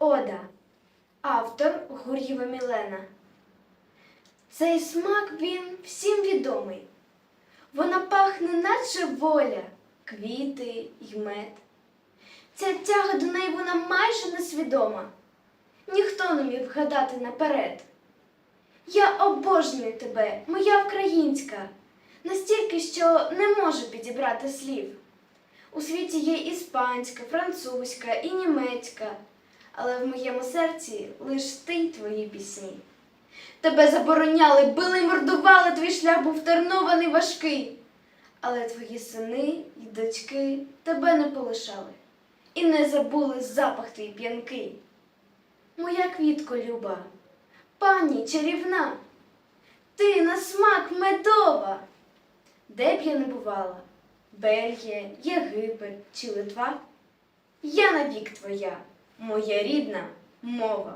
Ода. Автор Гур'єва Мілена. Цей смак він всім відомий. Вона пахне, наче воля, квіти й мед. Ця тяга до неї вона майже несвідома. Ніхто не міг вгадати наперед. Я обожнюю тебе, моя українська, настільки, що не можу підібрати слів. У світі є іспанська, французька і німецька, але в моєму серці лиш ти й твої пісні. Тебе забороняли, били мордували, твій шлях був тернований важкий. Але твої сини й дочки тебе не полишали і не забули запах твій п'янкий. Моя квітко люба, пані чарівна, ти на смак медова. Де б я не бувала, Бельгія, Єгипет чи Литва, я навік твоя, моя рідна мова.